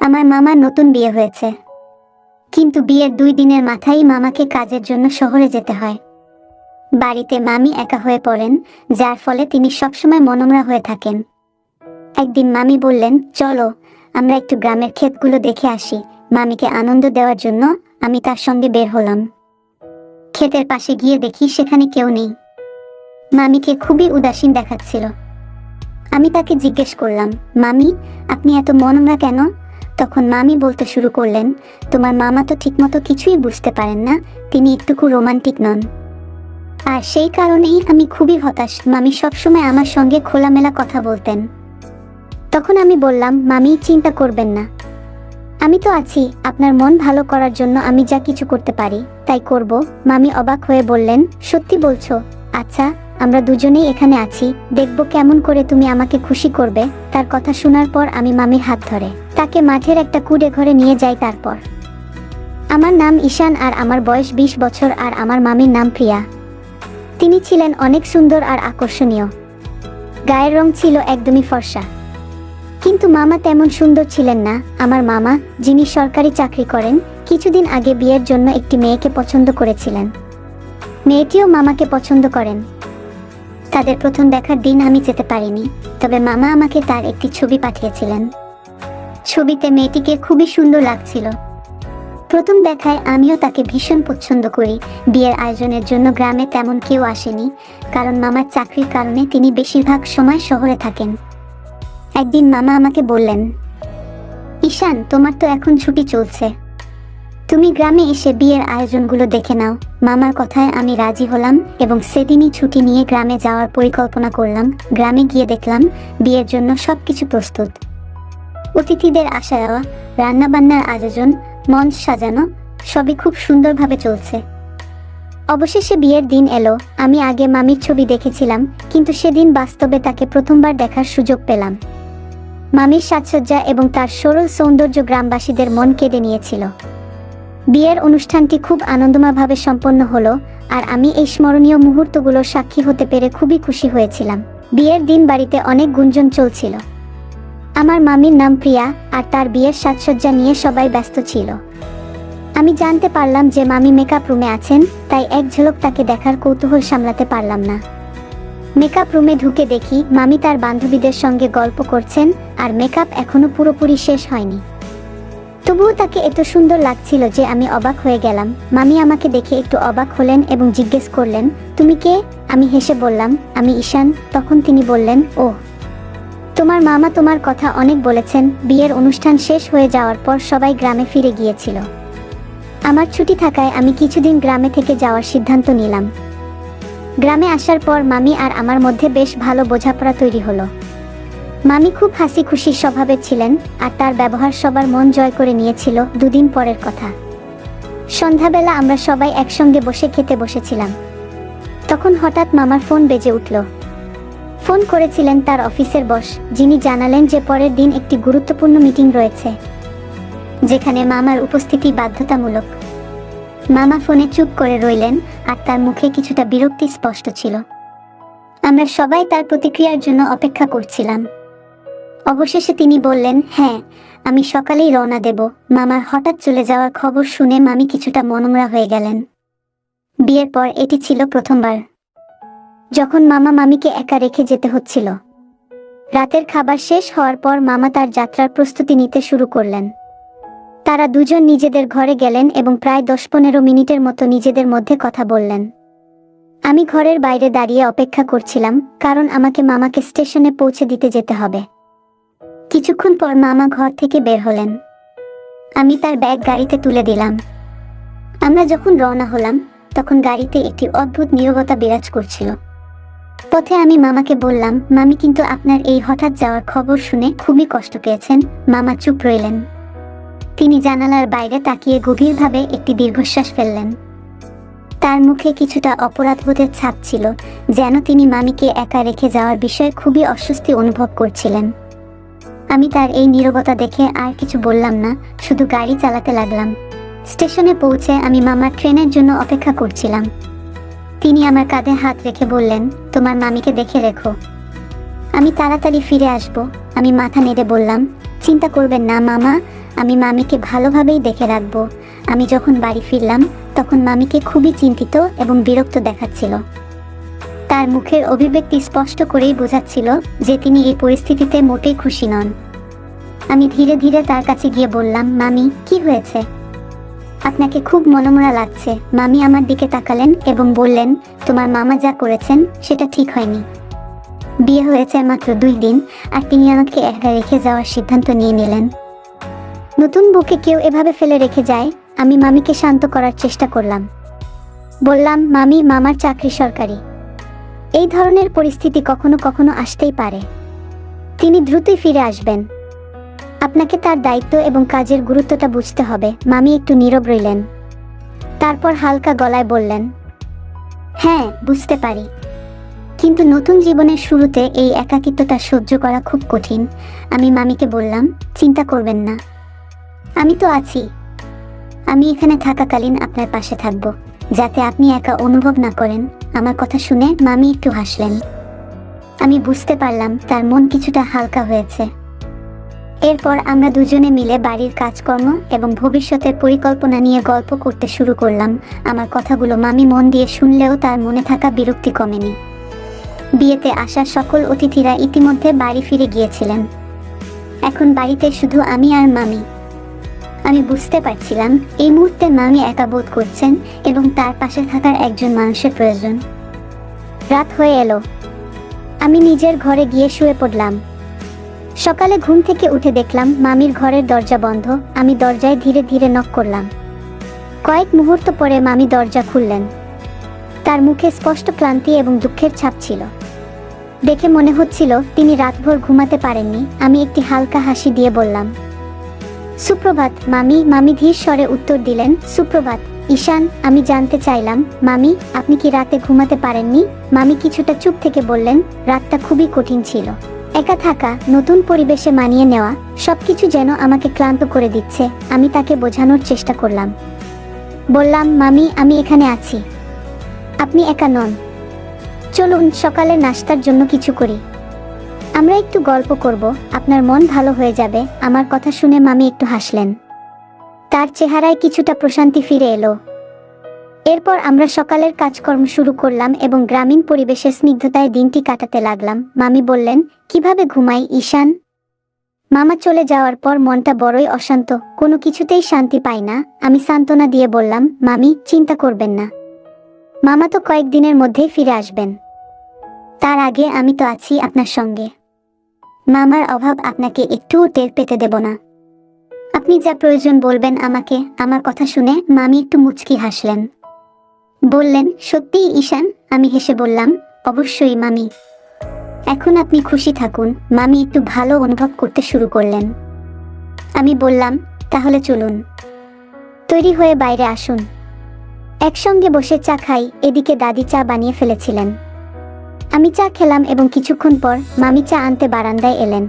আমার মামার নতুন বিয়ে হয়েছে। কিন্তু বিয়ের দুই দিনের মাথায় মামাকে কাজের জন্য শহরে যেতে হয়। বাড়িতে মামি একা হয়ে পড়েন, যার ফলে তিনি সবসময় মনোমরা হয়ে থাকেন। একদিন মামি বললেন, চলো, আমরা একটু গ্রামের ক্ষেতগুলো দেখে আসি। মামিকে আনন্দ দেওয়ার জন্য আমি তার সঙ্গে বের হলাম। ক্ষেতের পাশে গিয়ে দেখি সেখানে কেউ নেই। মামিকে খুবই উদাসীন দেখাচ্ছিল। আমি তাকে জিজ্ঞেস করলাম, মামি, আপনি এত মনোমরা কেন? তখন মামি বলতে শুরু করলেন, তোমার মামা তো ঠিকমতো কিছুই বুঝতে পারেন না, তিনি একটুকু রোমান্টিক নন। আর সেই কারণেই আমি খুবই হতাশ, মামি সবসময় আমার সঙ্গে খোলামেলা কথা বলতেন। তখন আমি বললাম, মামি, চিন্তা করবেন না। আমি তো আছি, আপনার মন ভালো করার জন্য আমি যা কিছু করতে পারি, তাই করব। মামি অবাক হয়ে বললেন, সত্যি বলছো আচ্ছা আমরা দুজনেই এখানে আছি, দেখব কেমন করে তুমি আমাকে খুশি করবে, তার কথা শোনার পর আমি মামির হাত ধরে, তাকে মাঠের একটা কুড়ে ঘরে নিয়ে যাই তারপর। আমার নাম ঈশান আর আমার বয়স বিশ বছর আর আমার মামির নাম প্রিয়া। তিনি ছিলেন অনেক সুন্দর আর আকর্ষণীয়। গায়ের রং ছিল একদমই ফর্সা। কিন্তু মামা তেমন সুন্দর ছিলেন না। আমার মামা, যিনি সরকারি চাকরি করেন, কিছুদিন আগে বিয়ের জন্য একটি মেয়েকে পছন্দ করেছিলেন। মেয়েটিও মামাকে পছন্দ করেন। তাদের প্রথম দেখার দিন আমি যেতে পারিনি, তবে মামা আমাকে তার একটি ছবি পাঠিয়েছিলেন। ছবিতে মেয়েটিকে খুবই সুন্দর লাগছিল। প্রথম দেখায় আমিও তাকে ভীষণ পছন্দ করি। বিয়ের আয়োজনের জন্য গ্রামে তেমন কেউ আসেনি, কারণ মামার চাকরির কারণে তিনি বেশিরভাগ সময় শহরে থাকেন। একদিন মামা আমাকে বললেন, ঈশান, তোমার তো এখন ছুটি চলছে। তুমি গ্রামে এসে বিয়ের আয়োজনগুলো দেখে নাও। মামার কথায় আমি রাজি হলাম এবং সেদিনই ছুটি নিয়ে গ্রামে যাওয়ার পরিকল্পনা করলাম। গ্রামে গিয়ে দেখলাম বিয়ের জন্য সবকিছু প্রস্তুত। অতিথিদের আসা যাওয়া, রান্নাবান্নার আয়োজন, মঞ্চ সাজানো, সবই খুব সুন্দরভাবে চলছে। অবশেষে বিয়ের দিন এলো। আমি আগে মামির ছবি দেখেছিলাম, কিন্তু সেদিন বাস্তবে তাকে প্রথমবার দেখার সুযোগ পেলাম। মামির সাজসজ্জা এবং তার সরল সৌন্দর্য গ্রামবাসীদের মন কেড়ে নিয়েছিল। বিয়ের অনুষ্ঠানটি খুব আনন্দময়ভাবে সম্পন্ন হলো, আর আমি এই স্মরণীয় মুহূর্তগুলোর সাক্ষী হতে পেরে খুবই খুশি হয়েছিলাম। বিয়ের দিন বাড়িতে অনেক গুঞ্জন চলছিল। আমার মামির নাম প্রিয়া, আর তার বিয়ের সাজসজ্জা নিয়ে সবাই ব্যস্ত ছিল। আমি জানতে পারলাম যে মামি মেকআপ রুমে আছেন, তাই এক ঝলক তাকে দেখার কৌতূহল সামলাতে পারলাম না। মেকআপ রুমে ঢুকে দেখি মামি তার বান্ধবীদের সঙ্গে গল্প করছেন, আর মেকআপ এখনও পুরোপুরি শেষ হয়নি। তবুও তাকে এত সুন্দর লাগছিল যে আমি অবাক হয়ে গেলাম। মামি আমাকে দেখে একটু অবাক হলেন এবং জিজ্ঞেস করলেন, তুমি কে? আমি হেসে বললাম, আমি ঈশান। তখন তিনি বললেন ও তোমার মামা তোমার কথা অনেক বলেছেন। বিয়ের অনুষ্ঠান শেষ হয়ে যাওয়ার পর সবাই গ্রামে ফিরে গিয়েছিল। আমার ছুটি থাকায় আমি কিছুদিন গ্রামে থেকে যাওয়ার সিদ্ধান্ত নিলাম। গ্রামে আসার পর মামি আর আমার মধ্যে বেশ ভালো বোঝাপড়া তৈরি হলো। মামি খুব হাসি খুশি স্বভাবের ছিলেন আর তার ব্যবহার সবার মন জয় করে নিয়েছিল দুদিন পরের কথা। সন্ধ্যাবেলা আমরা সবাই একসঙ্গে বসে খেতে বসেছিলাম। তখন হঠাৎ মামার ফোন বেজে উঠল। ফোন করেছিলেন তার অফিসের বস, যিনি জানালেন যে পরের দিন একটি গুরুত্বপূর্ণ মিটিং রয়েছে, যেখানে মামার উপস্থিতি বাধ্যতামূলক। মামা ফোনে চুপ করে রইলেন আর তার মুখে কিছুটা বিরক্তি স্পষ্ট ছিল। আমরা সবাই তার প্রতিক্রিয়ার জন্য অপেক্ষা করছিলাম। অবশেষে তিনি বললেন হ্যাঁ আমি সকালেই রওনা দেব। মামার হঠাৎ চলে যাওয়ার খবর শুনে মামি কিছুটা মনমরা হয়ে গেলেন। বিয়ের পর এটি ছিল প্রথমবার। যখন মামা মামিকে একা রেখে যেতে হচ্ছিল। রাতের খাবার শেষ হওয়ার পর মামা তার যাত্রার প্রস্তুতি নিতে শুরু করলেন। তারা দুজন নিজেদের ঘরে গেলেন এবং প্রায় দশ পনেরো মিনিটের মতো নিজেদের মধ্যে কথা বললেন। আমি ঘরের বাইরে দাঁড়িয়ে অপেক্ষা করছিলাম, কারণ আমাকে মামাকে স্টেশনে পৌঁছে দিতে যেতে হবে। কিছুক্ষণ পর মামা ঘর থেকে বের হলেন। আমি তার ব্যাগ গাড়িতে তুলে দিলাম। আমরা যখন রওনা হলাম, তখন গাড়িতে একটি অদ্ভুত নীরবতা বিরাজ করছিল। পথে আমি মামাকে বললাম, মামি, কিন্তু আপনার এই হঠাৎ যাওয়ার খবর শুনে খুবই কষ্ট পেয়েছেন। মামা চুপ রইলেন। তিনি জানালার বাইরে তাকিয়ে গভীরভাবে একটি দীর্ঘশ্বাস ফেললেন। তার মুখে কিছুটা অপরাধবোধের ছাপ ছিল, যেন তিনি মামিকে একা রেখে যাওয়ার বিষয়ে খুবই অস্বস্তি অনুভব করছিলেন। আমি তার এই নীরবতা দেখে আর কিছু বললাম না, শুধু গাড়ি চালাতে লাগলাম। স্টেশনে পৌঁছে আমি মামার ট্রেনের জন্য অপেক্ষা করছিলাম। তিনি আমার কাঁধে হাত রেখে বললেন, তোমার মামিকে দেখে রেখো। আমি তাড়াতাড়ি ফিরে আসব, আমি মাথা নেড়ে বললাম, চিন্তা করবেন না মামা, আমি মামিকে ভালোভাবেই দেখে রাখব। আমি যখন বাড়ি ফিরলাম, তখন মামিকে খুবই চিন্তিত এবং বিরক্ত দেখাচ্ছিল। তার মুখের অভিব্যক্তি স্পষ্ট করেই বোঝাচ্ছিল যে তিনি এই পরিস্থিতিতে মোটেই খুশি নন। আমি ধীরে ধীরে তার কাছে গিয়ে বললাম, মামি, কি হয়েছে? আপনাকে খুব মনোমরা লাগছে। মামি আমার দিকে তাকালেন এবং বললেন, তোমার মামা যা করেছেন, সেটা ঠিক হয়নি। বিয়ে হয়েছে মাত্র দুই দিন, আর তিনি আমাকে একা রেখে যাওয়ার সিদ্ধান্ত নিয়ে নিলেন। নতুন বুকে কেউ এভাবে ফেলে রেখে যায়, আমি মামিকে শান্ত করার চেষ্টা করলাম। বললাম, মামি, মামার চাকরি সরকারি। এই ধরনের পরিস্থিতি কখনো কখনো আসতেই পারে। তিনি দ্রুতই ফিরে আসবেন। আপনাকে তার দায়িত্ব এবং কাজের গুরুত্বটা বুঝতে হবে। মামি একটু নীরব রইলেন। তারপর হালকা গলায় বললেন হ্যাঁ বুঝতে পারি। কিন্তু নতুন জীবনের শুরুতে এই একাকিত্বটা সহ্য করা খুব কঠিন। আমি মামিকে বললাম, চিন্তা করবেন না। আমি তো আছি। আমি এখানে থাকাকালীন আপনার পাশে থাকব। যাতে আপনি একা অনুভব না করেন। আমার কথা শুনে মামি একটু হাসলেন। আমি বুঝতে পারলাম তার মন কিছুটা হালকা হয়েছে। এরপর আমরা দুজনে মিলে বাড়ির কাজকর্ম এবং ভবিষ্যতের পরিকল্পনা নিয়ে গল্প করতে শুরু করলাম। আমার কথাগুলো মামি মন দিয়ে শুনলেও তার মনে থাকা বিরক্তি কমেনি। বিয়েতে আসা সকল অতিথিরা ইতিমধ্যে বাড়ি ফিরে গিয়েছিলেন। এখন বাড়িতে শুধু আমি আর মামি। আমি বুঝতে পারছিলাম এই মুহূর্তে মামি একা বোধ করছেন এবং তার পাশে থাকার একজন মানুষের প্রয়োজন। রাত হয়ে এলো। আমি নিজের ঘরে গিয়ে শুয়ে পড়লাম। সকালে ঘুম থেকে উঠে দেখলাম মামির ঘরের দরজা বন্ধ। আমি দরজায় ধীরে ধীরে নক করলাম। কয়েক মুহূর্ত পরে মামি দরজা খুললেন। তার মুখে স্পষ্ট ক্লান্তি এবং দুঃখের ছাপ ছিল। দেখে মনে হচ্ছিল তিনি রাতভর ঘুমাতে পারেননি। আমি একটি হালকা হাসি দিয়ে বললাম সুপ্রভাত, মামি মামি ধীর স্বরে উত্তর দিলেন, সুপ্রভাত, ঈশান, আমি জানতে চাইলাম, মামি, আপনি কি রাতে ঘুমাতে পারেননি? মামি কিছুটা চুপ থেকে বললেন, রাতটা খুবই কঠিন ছিল। একা থাকা, নতুন পরিবেশে মানিয়ে নেওয়া, সবকিছু যেন আমাকে ক্লান্ত করে দিচ্ছে, আমি তাকে বোঝানোর চেষ্টা করলাম। বললাম, মামি, আমি এখানে আছি। আপনি একা নন। চলুন, সকালে নাস্তার জন্য কিছু করি। আমরা একটু গল্প করব। আপনার মন ভালো হয়ে যাবে। আমার কথা শুনে মামি একটু হাসলেন। তার চেহারায় কিছুটা প্রশান্তি ফিরে এলো। এরপর আমরা সকালের কাজকর্ম শুরু করলাম এবং গ্রামীণ পরিবেশে স্নিগ্ধতায় দিনটি কাটাতে লাগলাম। মামি বললেন, কীভাবে ঘুমাই, ঈশান? মামা চলে যাওয়ার পর মনটা বড়ই অশান্ত। কোনো কিছুতেই শান্তি পাই না। আমি সান্ত্বনা দিয়ে বললাম, মামি, চিন্তা করবেন না। মামা তো কয়েকদিনের মধ্যেই ফিরে আসবেন। তার আগে আমি তো আছি আপনার সঙ্গে। মামার অভাব আপনাকে একটুও টের পেতে দেব না। আপনি যা প্রয়োজন বলবেন আমাকে, আমার কথা শুনে মামি একটু মুচকি হাসলেন। বললেন, সত্যি, ঈশান? আমি হেসে বললাম, অবশ্যই, মামি। এখন আপনি খুশি থাকুন, মামি একটু ভালো অনুভব করতে শুরু করলেন। আমি বললাম, তাহলে চলুন। তৈরি হয়ে বাইরে আসুন। একসঙ্গে বসে চা খাই, এদিকে দাদি চা বানিয়ে ফেলেছিলেন। আমি চা খেলাম এবং কিছুক্ষণ পর মামি চা আনতে বারান্দায় এলেন।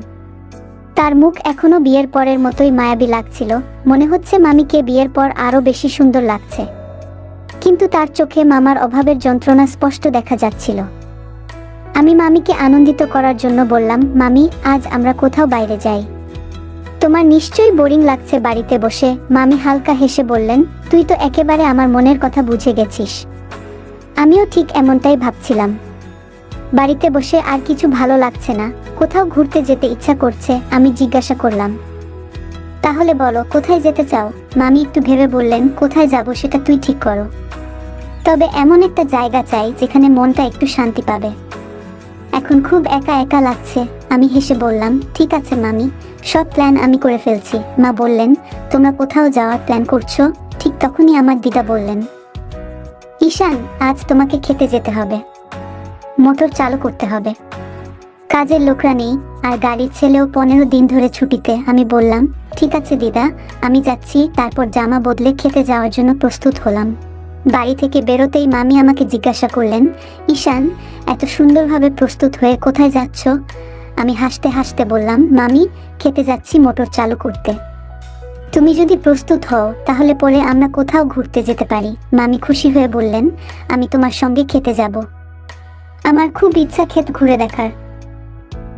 তার মুখ এখনও বিয়ের পরের মতোই মায়াবী লাগছিল। মনে হচ্ছে মামিকে বিয়ের পর আরও বেশি সুন্দর লাগছে। কিন্তু তার চোখে মামার অভাবের যন্ত্রণা স্পষ্ট দেখা যাচ্ছিল। আমি মামিকে আনন্দিত করার জন্য বললাম, মামি, আজ আমরা কোথাও বাইরে যাই। তোমার নিশ্চয়ই বোরিং লাগছে বাড়িতে বসে। মামি হালকা হেসে বললেন, তুই তো একেবারে আমার মনের কথা বুঝে গেছিস। আমিও ঠিক এমনটাই ভাবছিলাম। বাড়িতে বসে আর কিছু ভালো লাগছে না। কোথাও ঘুরতে যেতে ইচ্ছা করছে, আমি জিজ্ঞাসা করলাম। তাহলে বলো, কোথায় যেতে চাও? মামি একটু ভেবে বললেন, কোথায় যাব সেটা তুই ঠিক করো। তবে এমন একটা জায়গা চাই যেখানে মনটা একটু শান্তি পাবে। এখন খুব একা একা লাগছে, আমি হেসে বললাম, ঠিক আছে মামি, সব প্ল্যান আমি করে ফেলছি। মা বললেন, তোমরা কোথাও যাওয়ার প্ল্যান করছ? ঠিক তখনই আমার দিদা বললেন, ঈশান, আজ তোমাকে খেতে যেতে হবে। মোটর চালু করতে হবে। কাজের লোকরা নেই, আর গাড়ির ছেলেও পনেরো দিন ধরে ছুটিতে। আমি বললাম, ঠিক আছে দিদা, আমি যাচ্ছি, তারপর জামা বদলে খেতে যাওয়ার জন্য প্রস্তুত হলাম। বাড়ি থেকে বেরোতেই মামি আমাকে জিজ্ঞাসা করলেন, ঈশান, এত সুন্দরভাবে প্রস্তুত হয়ে কোথায় যাচ্ছ? আমি হাসতে হাসতে বললাম, মামি, খেতে যাচ্ছি মোটর চালু করতে। তুমি যদি প্রস্তুত হও, তাহলে পরে আমরা কোথাও ঘুরতে যেতে পারি। মামি খুশি হয়ে বললেন, আমি তোমার সঙ্গে খেতে যাব। আমার খুব ইচ্ছা ক্ষেত ঘুরে দেখার।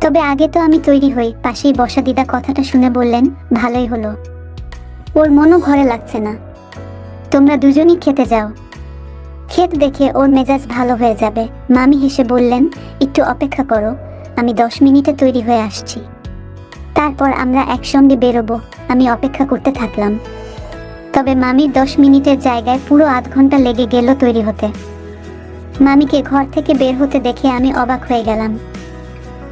তবে আগে তো আমি তৈরি হই, পাশেই বসা দিদা কথাটা শুনে বললেন, ভালোই হলো। ওর মনও ঘরে লাগছে না। তোমরা দুজনই খেতে যাও। ক্ষেত দেখে ওর মেজাজ ভালো হয়ে যাবে। মামি হেসে বললেন, একটু অপেক্ষা করো, আমি দশ মিনিটে তৈরি হয়ে আসছি। তারপর আমরা একসঙ্গে বেরোবো, আমি অপেক্ষা করতে থাকলাম। তবে মামির দশ মিনিটের জায়গায় পুরো আধ ঘণ্টা লেগে গেল তৈরি হতে। মামিকে ঘর থেকে বের হতে দেখে আমি অবাক হয়ে গেলাম।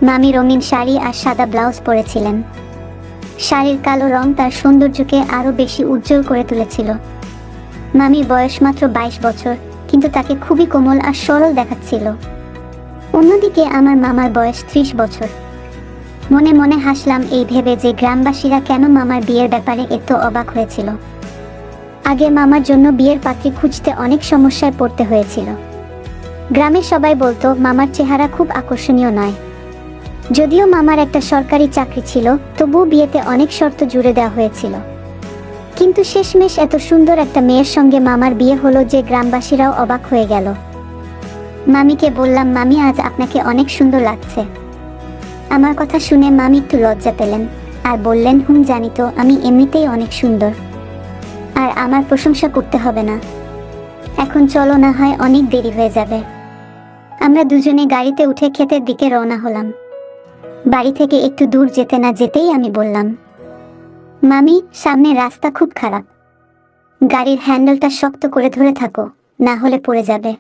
মামি রঙিন শাড়ি আর সাদা ব্লাউজ পরেছিলেন। শাড়ির কালো রং তার সৌন্দর্যকে আরও বেশি উজ্জ্বল করে তুলেছিল। মামির বয়স মাত্র বাইশ বছর, কিন্তু তাকে খুবই কোমল আর সরল দেখাচ্ছিল। অন্যদিকে আমার মামার বয়স ত্রিশ বছর। মনে মনে হাসলাম এই ভেবে যে গ্রামবাসীরা কেন মামার বিয়ের ব্যাপারে এত অবাক হয়েছিল। আগে মামার জন্য বিয়ের পাত্রী খুঁজতে অনেক সমস্যায় পড়তে হয়েছিল। গ্রামের সবাই বলতো, মামার চেহারা খুব আকর্ষণীয় নয়। যদিও মামার একটা সরকারি চাকরি ছিল, তবুও বিয়েতে অনেক শর্ত জুড়ে দেওয়া হয়েছিল। কিন্তু শেষমেশ এত সুন্দর একটা মেয়ের সঙ্গে মামার বিয়ে হলো যে গ্রামবাসীরাও অবাক হয়ে গেল। মামিকে বললাম, মামি, আজ আপনাকে অনেক সুন্দর লাগছে। আমার কথা শুনে মামি একটু লজ্জা পেলেন আর বললেন, হুম, জানি তো, আমি এমনিতেই অনেক সুন্দর। আর আমার প্রশংসা করতে হবে না। এখন চলো না হয় অনেক দেরি হয়ে যাবে। আমরা দুজনে গাড়িতে উঠে ক্ষেতের দিকে রওনা হলাম। বাড়ি থেকে একটু দূর যেতে না যেতেই আমি বললাম, মামি, সামনে রাস্তা খুব খারাপ। গাড়ির হ্যান্ডেলটা শক্ত করে ধরে থাকো, না হলে পড়ে যাবে।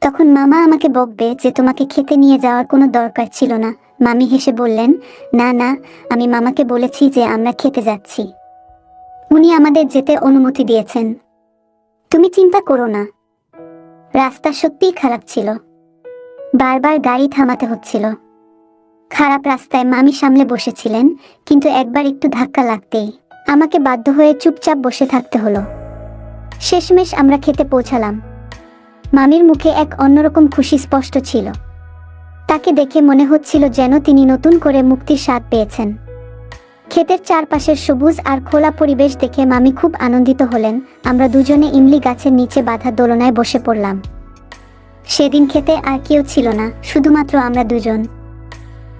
তখন মামা আমাকে বকবে যে তোমাকে খেতে নিয়ে যাওয়ার কোনো দরকার ছিল না। মামি হেসে বললেন, না না, আমি মামাকে বলেছি যে আমরা খেতে যাচ্ছি। উনি আমাদের যেতে অনুমতি দিয়েছেন। তুমি চিন্তা করো না। রাস্তা সত্যিই খারাপ ছিল। বারবার গাড়ি থামাতে হচ্ছিল। খারাপ রাস্তায় মামি সামলে বসেছিলেন, কিন্তু একবার একটু ধাক্কা লাগতেই আমাকে বাধ্য হয়ে চুপচাপ বসে থাকতে হলো। শেষমেশ আমরা খেতে পৌঁছালাম। মামির মুখে এক অন্যরকম খুশি স্পষ্ট ছিল। তাকে দেখে মনে হচ্ছিল যেন তিনি নতুন করে মুক্তির স্বাদ পেয়েছেন। ক্ষেতের চারপাশের সবুজ আর খোলা পরিবেশ দেখে মামি খুব আনন্দিত হলেন। আমরা দুজনে ইমলি গাছের নিচে বাঁধা দোলনায় বসে পড়লাম। সেদিন খেতে আর কেউ ছিল না, শুধুমাত্র আমরা দুজন।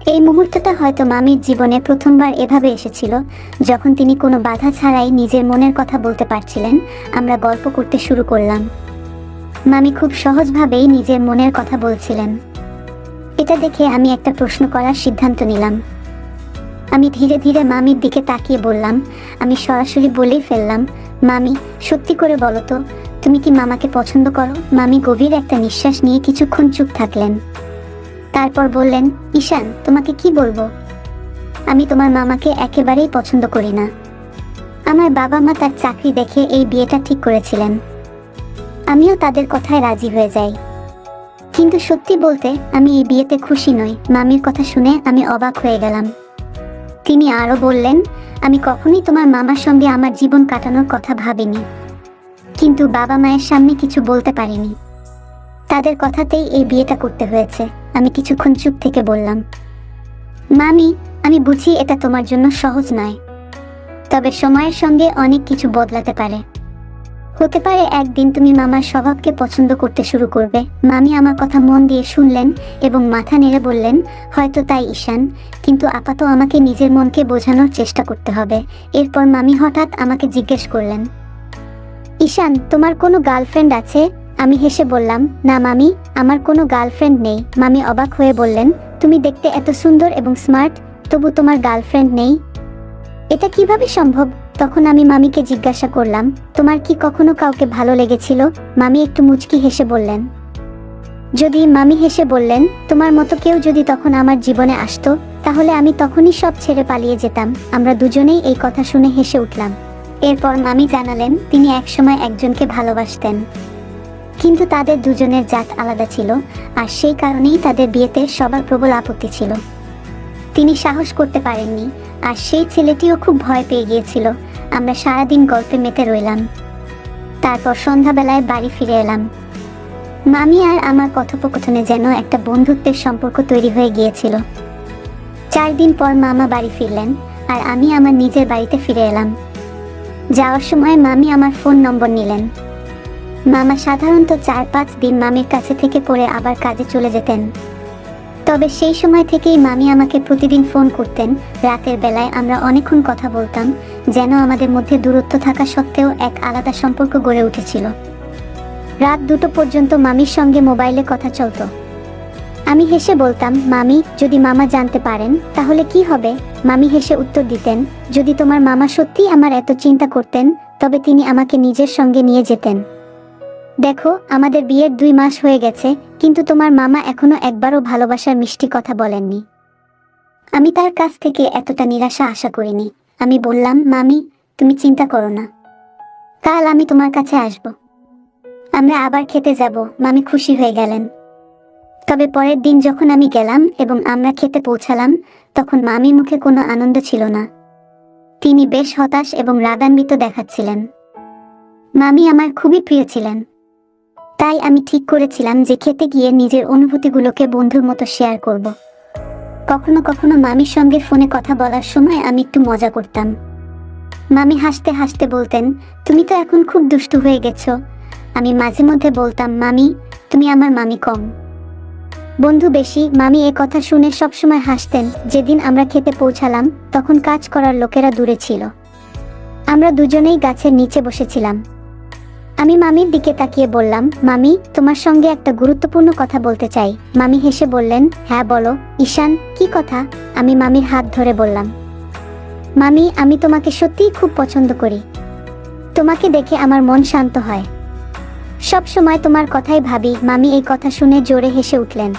এই মুহূর্তটা হয়তো মামির জীবনে প্রথমবার এভাবে এসেছিল, যখন তিনি কোনো বাধা ছাড়াই নিজের মনের কথা বলতে পারছিলেন, আমরা গল্প করতে শুরু করলাম। মামি খুব সহজভাবেই নিজের মনের কথা বলছিলেন। এটা দেখে আমি একটা প্রশ্ন করার সিদ্ধান্ত নিলাম। আমি ধীরে ধীরে মামির দিকে তাকিয়ে বললাম, আমি সরাসরি বলেই ফেললাম, মামি, সত্যি করে বলো তো তুমি কি মামাকে পছন্দ করো? মামি গভীর একটা নিঃশ্বাস নিয়ে কিছুক্ষণ চুপ থাকলেন। তারপর বললেন, ঈশান, তোমাকে কি বলব? আমি তোমার মামাকে একেবারেই পছন্দ করি না। আমার বাবা মা তার চাকরি দেখে এই বিয়েটা ঠিক করেছিলেন। আমিও তাদের কথায় রাজি হয়ে যাই। কিন্তু সত্যি বলতে, আমি এই বিয়েতে খুশি নই। মামির কথা শুনে আমি অবাক হয়ে গেলাম। তিনি আরও বললেন, আমি কখনই তোমার মামার সঙ্গে আমার জীবন কাটানোর কথা ভাবিনি। কিন্তু বাবা মায়ের সামনে কিছু বলতে পারিনি। তাদের কথাতেই এই বিয়েটা করতে হয়েছে। আমি কিছুক্ষণ চুপ থেকে বললাম, মামি, আমি বুঝি এটা তোমার জন্য সহজ নয়। তবে সময়ের সঙ্গে অনেক কিছু বদলাতে পারে। হতে পারে একদিন তুমি মামার স্বভাবকে পছন্দ করতে শুরু করবে। মামি আমার কথা মন দিয়ে শুনলেন এবং মাথা নেড়ে বললেন, হয়তো তাই ঈশান, কিন্তু আপাতত আমাকে নিজের মনকে বোঝানোর চেষ্টা করতে হবে। এরপর মামি হঠাৎ আমাকে জিজ্ঞেস করলেন ঈশান, তোমার কোনো গার্লফ্রেন্ড আছে? আমি হেসে বললাম, না মামি, আমার কোনো গার্লফ্রেন্ড নেই। মামি অবাক হয়ে বললেন, তুমি দেখতে এত সুন্দর এবং স্মার্ট, তবু তোমার গার্লফ্রেন্ড নেই। এটা কীভাবে সম্ভব? তখন আমি মামিকে জিজ্ঞাসা করলাম, তোমার কি কখনো কাউকে ভালো লেগেছিল? মামি একটু মুচকি হেসে বললেন, যদি মামি হেসে বললেন, তোমার মতো কেউ যদি তখন আমার জীবনে আসতো, তাহলে আমি তখনই সব ছেড়ে পালিয়ে যেতাম। আমরা দুজনেই এই কথা শুনে হেসে উঠলাম। এরপর মামি জানালেন, তিনি একসময় একজনকে ভালোবাসতেন। কিন্তু তাদের দুজনের জাত আলাদা ছিল, আর সেই কারণেই তাদের বিয়েতে সবার প্রবল আপত্তি ছিল। তিনি সাহস করতে পারেননি, আর সেই ছেলেটিও খুব ভয় পেয়ে গিয়েছিল। আমরা সারাদিন গল্পে মেতে রইলাম। তারপর সন্ধ্যাবেলায় বাড়ি ফিরে এলাম। মামি আর আমার কথোপকথনে যেন একটা বন্ধুত্বের সম্পর্ক তৈরি হয়ে গিয়েছিল। চার দিন পর মামা বাড়ি ফিরলেন, আর আমি আমার নিজের বাড়িতে ফিরে এলাম। যাওয়ার সময় মামি আমার ফোন নম্বর নিলেন। মামা সাধারণত চার পাঁচ দিন মামির কাছে থেকে পড়ে আবার কাজে চলে যেতেন। তবে সেই সময় থেকেই মামি আমাকে প্রতিদিন ফোন করতেন। রাতের বেলায় আমরা অনেকক্ষণ কথা বলতাম, যেন আমাদের মধ্যে দূরত্ব থাকা সত্ত্বেও এক আলাদা সম্পর্ক গড়ে উঠেছিল। রাত দুটো পর্যন্ত মামির সঙ্গে মোবাইলে কথা চলতো। আমি হেসে বলতাম, মামি, যদি মামা জানতে পারেন, তাহলে কি হবে? মামি হেসে উত্তর দিতেন, যদি তোমার মামা সত্যিই আমার এত চিন্তা করতেন, তবে তিনি আমাকে নিজের সঙ্গে নিয়ে যেতেন। দেখো, আমাদের বিয়ের দুই মাস হয়ে গেছে, কিন্তু তোমার মামা এখনও একবারও ভালোবাসার মিষ্টি কথা বলেননি। আমি তার কাছ থেকে এতটা নিরাশা আশা করিনি। আমি বললাম, মামি, তুমি চিন্তা করো না। কাল আমি তোমার কাছে আসব। আমরা আবার খেতে যাব। মামি খুশি হয়ে গেলেন। তবে পরের দিন যখন আমি গেলাম এবং আমরা খেতে পৌঁছালাম, তখন মামির মুখে কোনো আনন্দ ছিল না। তিনি বেশ হতাশ এবং রাগান্বিত দেখাচ্ছিলেন। মামি আমার খুবই প্রিয় ছিলেন। তাই আমি ঠিক করেছিলাম যে খেতে গিয়ে নিজের অনুভূতিগুলোকে বন্ধুর মতো শেয়ার করব। কখনো কখনো মামির সঙ্গে ফোনে কথা বলার সময় আমি একটু মজা করতাম। মামি হাসতে হাসতে বলতেন, তুমি তো এখন খুব দুষ্টু হয়ে গেছো। আমি মাঝে মধ্যে বলতাম, মামি, তুমি আমার মামি কম। বন্ধু বেশি, মামি এ কথা শুনে সবসময় হাসতেন। যেদিন আমরা খেতে পৌঁছালাম, তখন কাজ করার লোকেরা দূরে ছিল। আমরা দুজনেই গাছের নিচে বসেছিলাম। আমি মামির দিকে তাকিয়ে বললাম, মামি, তোমার সঙ্গে একটা গুরুত্বপূর্ণ কথা বলতে চাই। মামি হেসে বললেন হ্যাঁ বলো। ঈশান, কি কথা? আমি মামির হাত ধরে বললাম, মামি, আমি তোমাকে সত্যিই খুব পছন্দ করি। তোমাকে দেখে আমার মন শান্ত হয়। সব সময় তোমার কথাই ভাবি, মামি এই কথা শুনে জোরে হেসে উঠলেন।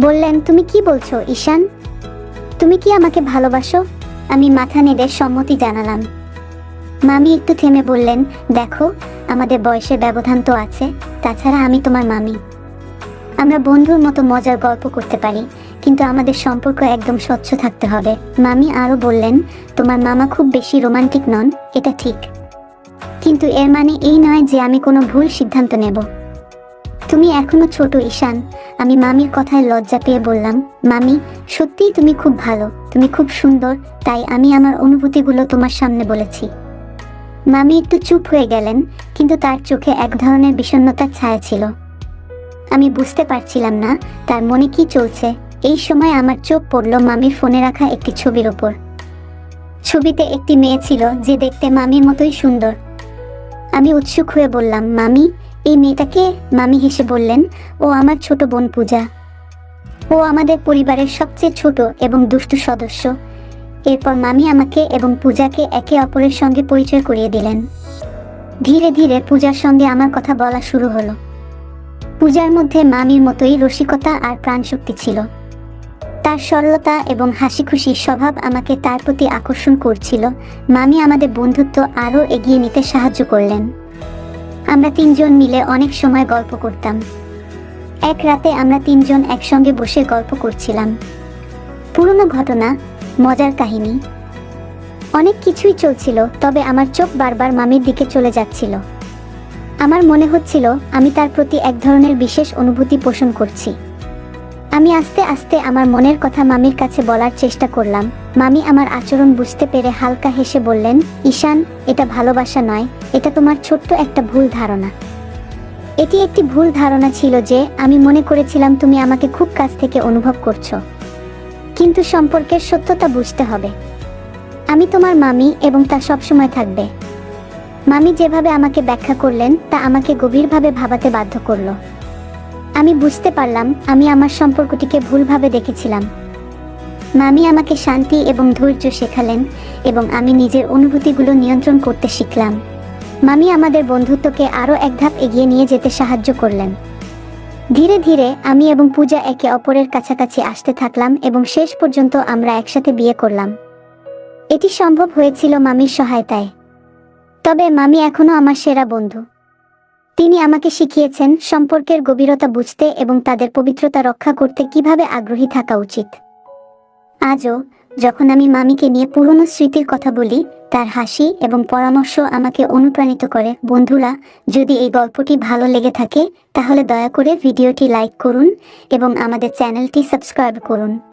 বললেন, তুমি কি বলছো, ঈশান? তুমি কি আমাকে ভালোবাসো? আমি মাথা নেড়ে সম্মতি জানালাম। মামি একটু থেমে বললেন, দেখো, আমাদের বয়সের ব্যবধান তো আছে, তাছাড়া আমি তোমার মামি। আমরা বন্ধুর মতো মজার গল্প করতে পারি, কিন্তু আমাদের সম্পর্ক একদম স্বচ্ছ থাকতে হবে। মামি আরও বললেন, তোমার মামা খুব বেশি রোমান্টিক নন, এটা ঠিক। কিন্তু এর মানে এই নয় যে আমি কোনো ভুল সিদ্ধান্ত নেব। তুমি এখনও ছোট, ঈশান। আমি মামির কথায় লজ্জা পেয়ে বললাম, মামি, সত্যিই তুমি খুব ভালো। তুমি খুব সুন্দর। তাই আমি আমার অনুভূতিগুলো তোমার সামনে বলেছি। মামি একটু চুপ হয়ে গেলেন, কিন্তু তার চোখে এক ধরনের বিষণ্ণতার ছায়া ছিল। আমি বুঝতে পারছিলাম না তার মনে কি চলছে। এই সময় আমার চোখ পড়ল মামির ফোনে রাখা একটি ছবির ওপর। ছবিতে একটি মেয়ে ছিল যে দেখতে মামির মতোই সুন্দর। আমি উৎসুক হয়ে বললাম, মামি, এই মেয়েটাকে মামি হেসে বললেন, ও আমার ছোট বোন পূজা। ও আমাদের পরিবারের সবচেয়ে ছোট এবং দুষ্টু সদস্য। এরপর মামি আমাকে এবং পূজাকে একে অপরের সঙ্গে পরিচয় করিয়ে দিলেন। ধীরে ধীরে পূজার সঙ্গে আমার কথা বলা শুরু হলো। পূজার মধ্যে মামির মতোই রসিকতা আর প্রাণশক্তি ছিল। তার সরলতা এবং হাসি খুশি স্বভাব আমাকে তার প্রতি আকর্ষণ করছিল। মামি আমাদের বন্ধুত্ব আরও এগিয়ে নিতে সাহায্য করলেন। আমরা তিনজন মিলে অনেক সময় গল্প করতাম। এক রাতে আমরা তিনজন একসঙ্গে বসে গল্প করছিলাম। পুরনো ঘটনা, মজার কাহিনী। অনেক কিছুই চলছিল, তবে আমার চোখ বারবার মামির দিকে চলে যাচ্ছিল। আমার মনে হচ্ছিল আমি তার প্রতি এক ধরনের বিশেষ অনুভূতি পোষণ করছি। আমি আস্তে আস্তে আমার মনের কথা মামির কাছে বলার চেষ্টা করলাম। মামি আমার আচরণ বুঝতে পেরে হালকা হেসে বললেন, ঈশান, এটা ভালোবাসা নয়, এটা তোমার ছোট্ট একটা ভুল ধারণা। এটি একটি ভুল ধারণা ছিল যে, আমি মনে করেছিলাম তুমি আমাকে খুব কাছ থেকে অনুভব করছ। কিন্তু সম্পর্কের সত্যতা বুঝতে হবে। আমি তোমার মামি এবং তা সবসময় থাকবে। মামি যেভাবে আমাকে ব্যাখ্যা করলেন, তা আমাকে গভীরভাবে ভাবাতে বাধ্য করল। আমি বুঝতে পারলাম, আমি আমার সম্পর্কটিকে ভুলভাবে দেখেছিলাম। মামি আমাকে শান্তি এবং ধৈর্য শেখালেন এবং আমি নিজের অনুভূতিগুলো নিয়ন্ত্রণ করতে শিখলাম। মামি আমাদের বন্ধুত্বকে আরও এক ধাপ এগিয়ে নিয়ে যেতে সাহায্য করলেন। ধীরে ধীরে আমি এবং পূজা একে অপরের কাছাকাছি আসতে থাকলাম এবং শেষ পর্যন্ত আমরা একসাথে বিয়ে করলাম। এটি সম্ভব হয়েছিল মামির সহায়তায়। তবে মামি এখনও আমার সেরা বন্ধু। তিনি আমাকে শিখিয়েছেন সম্পর্কের গভীরতা বুঝতে এবং তাদের পবিত্রতা রক্ষা করতে কীভাবে আগ্রহী থাকা উচিত। আজও যখন আমি মামিকে নিয়ে পুরনো স্মৃতির কথা বলি, তার হাসি এবং পরামর্শ আমাকে অনুপ্রাণিত করে, বন্ধুরা, যদি এই গল্পটি ভালো লেগে থাকে, তাহলে দয়া করে ভিডিওটি লাইক করুন এবং আমাদের চ্যানেলটি সাবস্ক্রাইব করুন।